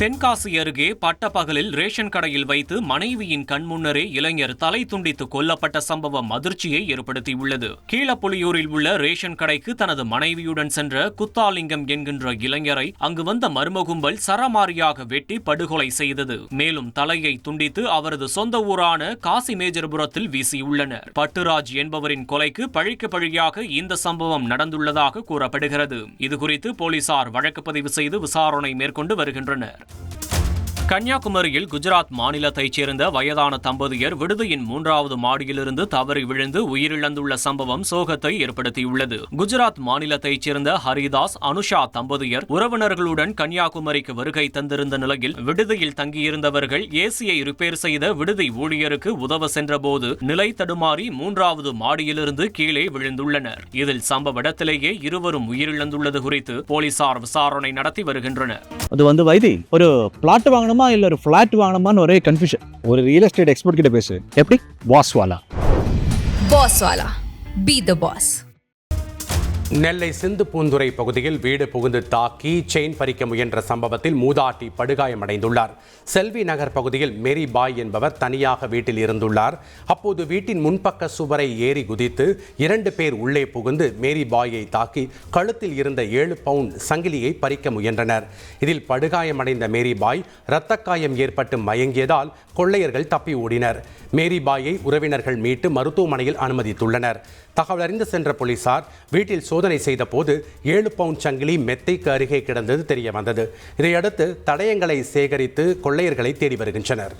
தென்காசி அருகே பட்டப்பகலில் ரேஷன் கடையில் வைத்து மனைவியின் கண்முன்னரே இளைஞர் தலை துண்டித்து கொல்லப்பட்ட சம்பவம் அதிர்ச்சியை ஏற்படுத்தியுள்ளது. கீழப்புலியூரில் உள்ள ரேஷன் கடைக்கு தனது மனைவியுடன் சென்ற குத்தாலிங்கம் என்கின்ற இளைஞரை அங்கு வந்த மர்மகும்பல் சரமாரியாக வெட்டி படுகொலை செய்தது. மேலும் தலையை துண்டித்து அவரது சொந்த ஊரான காசிமேஜர்புரத்தில் வீசியுள்ளனர். பட்டுராஜ் என்பவரின் கொலைக்கு பழிக்கு பழியாக இந்த சம்பவம் நடந்துள்ளதாக கூறப்படுகிறது. இதுகுறித்து போலீசார் வழக்கு பதிவு செய்து விசாரணை மேற்கொண்டு வருகின்றனர். கன்னியாகுமரியில் குஜராத் மாநிலத்தைச் சேர்ந்த வயதான தம்பதியர் விடுதியின் மூன்றாவது மாடியிலிருந்து தவறி விழுந்து உயிரிழந்துள்ள சம்பவம் சோகத்தை ஏற்படுத்தியுள்ளது. குஜராத் மாநிலத்தைச் சேர்ந்த ஹரிதாஸ் அனுஷா தம்பதியர் உறவினர்களுடன் கன்னியாகுமரிக்கு வருகை தந்திருந்த நிலையில் விடுதியில் தங்கியிருந்தவர்கள் ஏசியை ரிப்பேர் செய்த விடுதி ஊழியருக்கு உதவ சென்றபோது நிலை தடுமாறி மூன்றாவது மாடியிலிருந்து கீழே விழுந்துள்ளனர். இதில் சம்பவ இடத்திலேயே இருவரும் உயிரிழந்துள்ளது குறித்து போலீசார் விசாரணை நடத்தி வருகின்றனர். அது வந்து வைதி ஒரு பிளாட் வாங்கணும்? இல்லை ஒரு ஃப்ளாட் வாங்கணுமான்னு ஒரே கன்ஃபியூஷன் ஒரு ரியல் எஸ்டேட் எக்ஸ்பர்ட் கிட்ட பேசு. எப்படி? வாஸ்வாலா boss Vala. Be the boss Nellai Sindhu Poonthurai பகுதியில் வீடு புகுந்து தாக்கி செயின் பறிக்க முயன்ற சம்பவத்தில் மூதாட்டி படுகாயமடைந்துள்ளார். செல்வி நகர் பகுதியில் மேரி பாய் என்பவர் தனியாக வீட்டில் இருந்துள்ளார். அப்போது வீட்டின் முன்பக்க சுவரை ஏறி குதித்து இரண்டு பேர் உள்ளே புகுந்து மேரி பாயை தாக்கி கழுத்தில் இருந்த ஏழு பவுண்ட் சங்கிலியை பறிக்க முயன்றனர். இதில் படுகாயமடைந்த மேரி பாய் இரத்தக்காயம் ஏற்பட்டு மயங்கியதால் கொள்ளையர்கள் தப்பி ஓடினர். மேரி பாயை உறவினர்கள் மீட்டு மருத்துவமனையில் அனுமதித்துள்ளனர். தகவலறிந்து சென்ற போலீசார் வீட்டில் சோதனை செய்தபோது ஏழு பவுண்ட் சங்கிலி மெத்தைக்கு அருகே கிடந்தது தெரிய வந்தது இதையடுத்து தடயங்களை சேகரித்து கொள்ளையர்களை தேடி வருகின்றனர்.